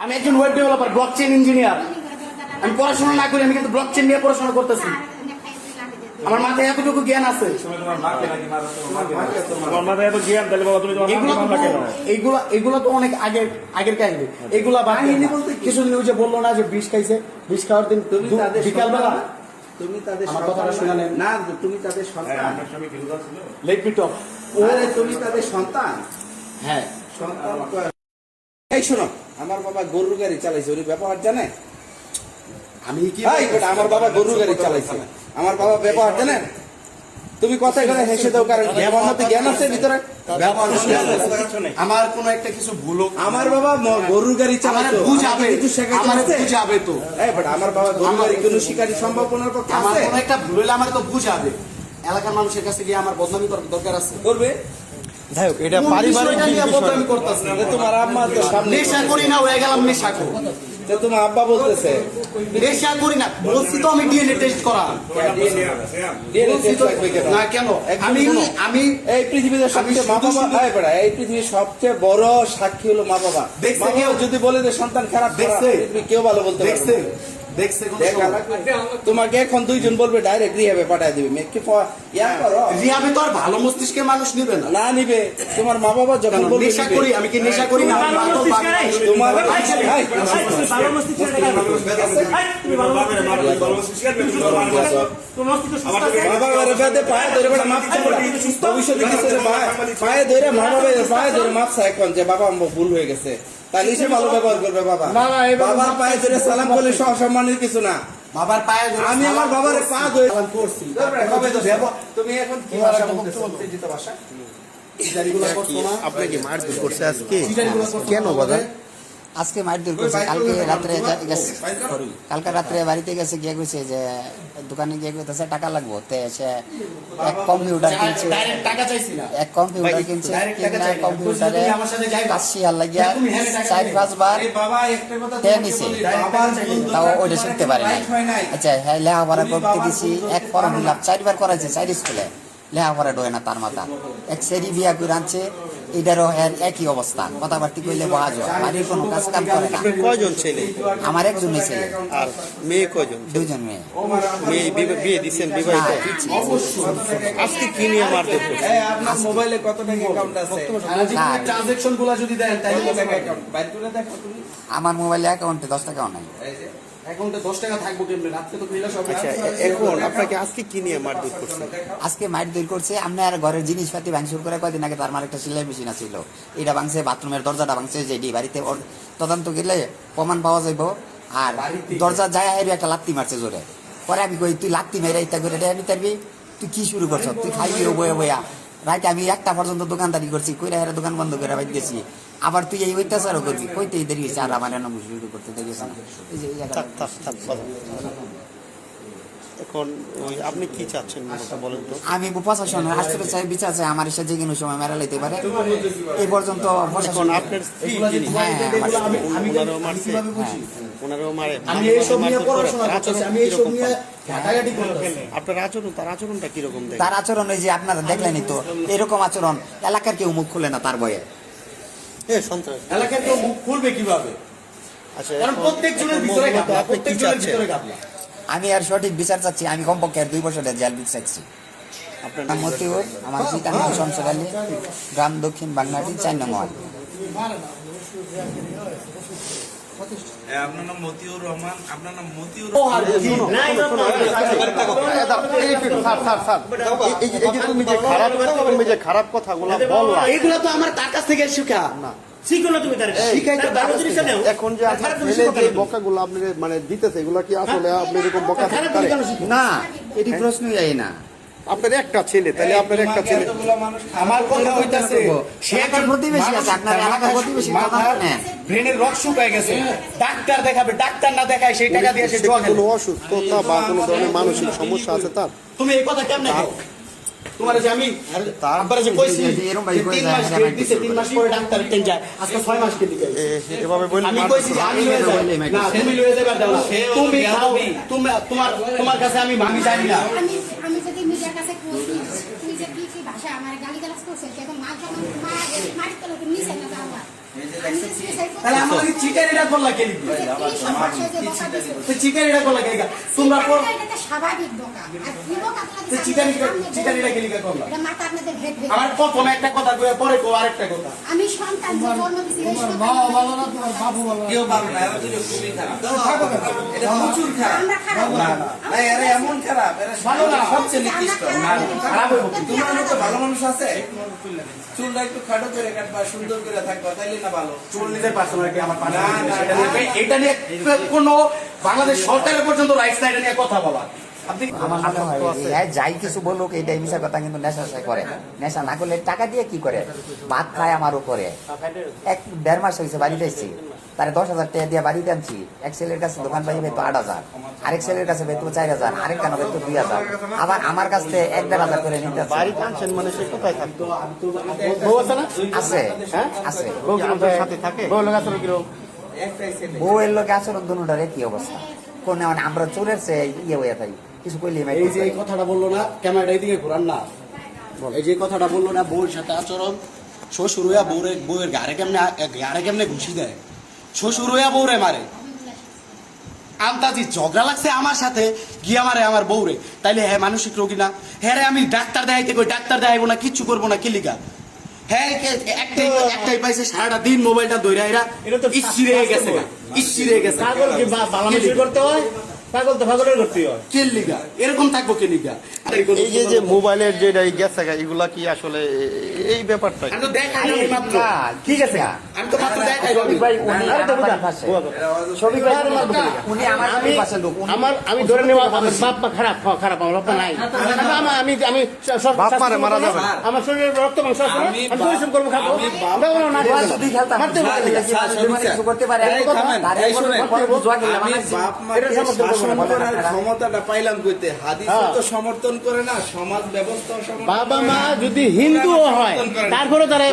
আমি একজন web developer blockchain engineer আমি পড়াশোনা না করি আমি কিন্তু ব্লক চেন নিয়ে পড়াশোনা করতেছি। আমার মাথায় এতটুকু জ্ঞান আছে। তোমার মাথায় এত জ্ঞান তাহলে বাবা তুমি তোমার এগুলো তো অনেক আগের আগের কাহিনী। এগুলা বাহিনী বলতে ওই যে বলল না যে বিষ খাইছে? বিষ খাওয়ার দিন বিকালবেলা তুমি তাদের আমার কথাটা না? তুমি তাদের হ্যাঁ, সন্তান লেট মি টক আরে তুমি তাদের সন্তান? হ্যাঁ। সন্তান এই শোনো আমার বাবা গরু গাড়ি চালাইছে ওর ব্যবহার জানে? আমি কি আমার বাবা গরু গাড়ি চালাইছে। আমার বাবা ব্যবহার জানেন তুমি কথায় কথা হেসে দাও কারণ ব্যবহার মধ্যে জ্ঞান আছে ভিতরে। আমার কোনো একটা কিছু ভুল আমার বাবা ম- গরু গাড়ি চালাতো বুঝাবে। কিছু আমার? বুঝাবে তো। এই বেটা, আমার বাবা গরু গাড়ি কোনো শিকারি সম্ভাবনার পক্ষে আমার আছে? কোনো একটা ভুল হলে আমার তো বুঝাবে। এলাকার মানুষের কাছে গিয়ে আমার বদনামি করার দরকার আছে। করবে? যাই হোক এটা পারিবারিক বিষয়টা নিয়ে বিষয়। বদনামি করতেছি তোমার আম্মা তো সামনে নেশা করি না হয়ে গেলাম নেশা করি। যে তোমার আব্বা বলতেছে। নেশা করি না বলছি তো আমি ডিএনএ টেস্ট করা DNA test লাগবে কেন? না কেন? আমি আমি এই পৃথিবীতে সবচেয়ে মা বাবা শুধু- এই এই পৃথিবীর সবচেয়ে বড় সাক্ষী হলো মা বাবা। দেখছে কেউ? যদি বলে যে সন্তান খারাপ দেখছে? কেউ ভালো বলতে দেখছে। দেখছে কোন। তোমাকে এখন দুইজন বলবে ডাইরেক্ট রিহাবে পাঠায় দিবে। মেয়েকে ইয়া করো। রিহাবে তো আর ভালো মস্তিষ্কের মানুষ নিবে না। না নিবে। তোমার মা বাবা যখন বলবে নেশা করি আমি কি নেশা করি না? মস্তিষ্ক। তোমার ভালো মস্তিষ্ক ভালো মস্তিষ্ক তুমি ভালো মস্তিষ্ক তোমার মস্তিষ্ক পায়ে ধরে বেটা মাপ ভবিষ্যতে কিছু পায়ে- পায়ে ধরে মা বাবা পায়ে ধরে মাপ এখন যে বাবা ভুল হয়ে গেছে। তাহলে সে ভালো ব্যবহার করবে বাবা না, না, এভাবে বাবার পায়ে ধরে সালাম করলে সব সম্মানের কিছু না বাবার পায়ে ধরে আমি আমার বাবার। পা ধরে সালাম করছি তুমি এখন কি ভাষা বলতেছো? ভাষা? করছ না? আপনাকে মারধর করছে আজকে কেন? আজকে মারধর করছে কালকে রাত্রে গেছে। কালকে রাত্রে বাড়িতে গেছে গিয়ে কইছে যে দোকানে গিয়ে কইতেছে টাকা লাগবো। তে সে এক কম্পিউটার কিনছে। টাকা চাইছি এক কম্পিউটার কিনছে কিনা কম্পিউটারে। কাশি আর লাগিয়া হ্যাঁ চার। পাঁচবার তে নিছে। তাও ওইটা শিখতে পারে হয় নাই। আচ্ছা হ্যাঁ লেখাপড়া করতে দিছি এক ফর্ম ফিলাপ চারবার করাইছে চার স্কুলে। লেখাপড়া ডোয় না তার মাথা। এক সেরি বিয়া করে আনছে এটারও এর একই অবস্থা কথাবার্তি কইলে বহা যায় বাড়ির কোনো কাজ কাম করে না। কয়জন ছেলে? আমার একজনই ছেলে। আর মেয়ে কয়জন? দুইজন মেয়ে। মেয়ে বিয়ে- দিচ্ছেন বিবাহিত? আজকে কি নিয়ে মারধর করছে আপনার মোবাইলে কত টাকা অ্যাকাউন্ট আছে? ট্রানজেকশনগুলো যদি দেন কত টাকা অ্যাকাউন্ট বাইর করে দেখো তুমি। আমার মোবাইলে অ্যাকাউন্টে দশ টাকাও নাই। এই যে, অ্যাকাউন্টে দশ টাকা থাকব কেমনে? রাত্রে তো মিলে সব আচ্ছা এখন আপনাকে আজকে কি নিয়ে মারধর করছে? আজকে মাইট দূর করছে আপনার ঘরের জিনিসপাতি ভাঙচুর করে কয়দিন আগে তার মানে একটা সেলাই মেশিন আছিল। এটা ভাঙছে বাথরুমের দরজাটা ভাঙছে যেটি বাড়িতে তদন্ত গেলে প্রমাণ পাওয়া যাইব। আর দরজা যায় একটা লাত্তি মারছে জোরে। পরে আমি কই তুই লাত্তি মেরে ইত্যা করে রেহানি তারবি তুই কি শুরু করছ? তুই খাইবি ও বয়ে বয়া? রাইতে আমি একটা পর্যন্ত দোকানদারি করছি, কইরা হেরা দোকান বন্ধ করে বাইর আবার তুই এই অত্যাচারও করবি, কইতেই দেরি হয়েছে আর আমার এনে শুরু করতে দেরি না। এই। এখন ওই আপনি কি চাচ্ছেন? বলেন তো। আমি প্রশাসন চাই বিচার চাই আমার যে কোনো সময় মেরা লইতে পারে। এই পর্যন্ত এখন আপনার স্ত্রী যিনি হ্যাঁ। ওনারাও মারছে। ওনারাও মারে। আমি এইসব নিয়ে পড়াশোনা তার করতেছি আচরণ আমি এইসব কীরকম নিয়ে আপনার আচরণ তার আচরণটা কীরকম তার আচরণ ওই যে আপনারা দেখলেনই তো এরকম আচরণ এলাকার কেউ মুখ খুলে না তার বয়ে এ সন্ত্রাস। এলাকায় কেউ মুখ খুলবে কীভাবে? আচ্ছা কারণ এখন- প্রত্যেক জনের ভিতরে গাবলা ভিতরে গাবলা আমি আর সঠিক বিচার চাচ্ছি আমি কমপক্ষে আর দুই বছরের জেল বিচার চাচ্ছি নাম মতিউর আমার পিতার নাম শমশের আলী গ্রাম দক্ষিণ বাংলাটি চার নম্বর আপনার নাম মতিউর রহমান আপনার নাম মতিউর না, না, তুমি যে খারাপ তুমি যে খারাপ কথাগুলো বললা এইগুলা তো আমার তার কাছ থেকে শেখা শিখো না তুমি তার শিখাই ভালো জিনিসটা নেও এখন যে আপনার ছেলে শিখো যে কেন? বকাগুলো আপনি মানে দিতেছে এগুলো কি আসলে আপনি এরকম বকা খারাপ পারে কেন শিখো? না এটি প্রশ্নই যায় না। আপনার একটা ছেলে তাহলে আপনার একটা ছেলে আমার কথা হইতাছে সে এলাকার প্রতিবেশী আছে আপনার এলাকার প্রতিবেশী কথা নেন ব্রেনের রক শুকায় গেছে। ডাক্তার দেখাবে ডাক্তার না দেখায় সেই টাকা দিয়ে সে সে কোনো অসুস্থতা বা কোনো ধরনের মানসিক সমস্যা আছে তার। তুমি এই কথা কেমনে? তোমার যে আমি তার- যে কইছি তিন মাস ডেট দিছে তিন মাস পরে ডাক্তার টেন যায় আজকে ছয় মাস কে দিকে এভাবে বলি আমি কইছি যে আমি লয়ে যাব না তুমি লয়ে যাবে দাও না তুমি খাও তুমি তোমার তোমার কাছে আমি ভাঙি জানি না আমি আমি যদি মিডিয়ার কাছে কইছি তুমি যে কি কি ভাষা আমার গালি গালাজ করছিস এখন মা যখন মা মারি তুমি নিছে না যাওয়া আমি যে suicide করছি, তাহলে আমাকে চিটারিটা করলা কে লিখবে যে কি সমস্যা যে বকা দিছে। তো চিটারিটা করলা কে তোমরা পর এটা একটা স্বাভাবিক বকা। আর কি বকা আপনাদের তো চিটারিটা চিটারিটা কে লিখা করলা? এটা মাথা আপনাদের ভেদ ভেদ। আমার প্রথমে একটা কথা কয়ে পরে কো আরেকটা কথা। আমি সন্তান জন্ম দিছি এই সন্তান কেউ ভালো না এরা দুটো খুবই খারাপ। এটা প্রচুর খারাপ। না না। না, এরা এমন খারাপ এরা ভালো না। সবচেয়ে নিকৃষ্ট। খারাপ। তোমার মতো ভালো মানুষ আছে? চুলটা একটু খাটো করে কাটবা সুন্দর করে থাকবা। তাইলে চুল নিজের পার্সোনাল কি আমার না, না, এটা নিয়ে কোনো বাংলাদেশ সরকারের পর্যন্ত রাইটস না এটা নিয়ে কথা বলা। আপনি আমার যাই কিছু বলুক এটা মিশা কথা কিন্তু নেশা করে। নেশা না করলে টাকা দিয়ে কি করে? ভাত খায় আমার উপরে। এক দেড় মাস হয়েছে বাড়িতে এসেছি। তারে দশ হাজার টাকা দিয়ে বাড়িতে আনছি এক ছেলের কাছে দোকান পাই পেতো আট হাজার আরেক ছেলের কাছে পেতো চার হাজার আরেক কেন পেতো দুই হাজার। আবার আমার কাছ থেকে এক দেড় হাজার করে নিতে আছে। মানে আছে হ্যাঁ? লোক বউয়ের আচরণ দুটার কি অবস্থা। কোন মানে আমরা চোরের সে ইয়ে হয়ে থাকি। কিছু কইলে এই যে এই কথাটা বলল না ক্যামেরাটা এইদিকে ঘুরান না। এই যে কথাটা বলল না বউর সাথে আচরণ শ্বশুর হইয়া বউরে বউয়ের গাড়ে কেমনে গাড়ে কেমনে ঘুষি দেয়? শ্বশুর হইয়া বউরে মারে। আন্তাজি ঝগড়া লাগছে আমার সাথে গিয়া মারে আমার বউরে। তাইলে হ্যাঁ মানসিক রোগী না। হ্যাঁ রে আমি ডাক্তার দেখাইতে কই ডাক্তার দেখাইবো না কিচ্ছু করব না কিলিকা হ্যাঁ একটাই একটাই পাইছে সারাটা দিন মোবাইলটা ধরে এরা এটা তো ইচ্ছিরে গেছে ইচ্ছিরে গেছে পাগল কি বা- করতে হয়। পাগল তো পাগলের করতে হয়। কেলিকা এরকম থাকব কেলিকা এই যে যে মোবাইলের যেটা এই গেছে এগুলা কি আসলে এই ব্যাপারটা আমি তো দেখাই নাই মাত্র। ঠিক আছে। আমি তো মাত্র দেখাই ভাই উনি আমার পাশে। এরা ভাই আরে উনি আমার পাশে লোক আমার আমি ধরে নেওয়া আমার বাপ মা খারাপ খারাপ আমার বাপ নাই। আমি আমি স- স- বাপ মারে মারা যাবে। আমার শরীরে রক্ত মাংস আছে আমি পরিশ্রম করব খাব। আমি না। যদি খেলতাম, মারতে পারে করতে পারে? আমি বাপ করব শাসন না, করার ক্ষমতাটা পাইলাম কইতে। হাদিস হ্যাঁ। তো সমর্থন করে না সমাজ ব্যবস্থা বাবা মা যদি হিন্দুও হয় তারপরে তারা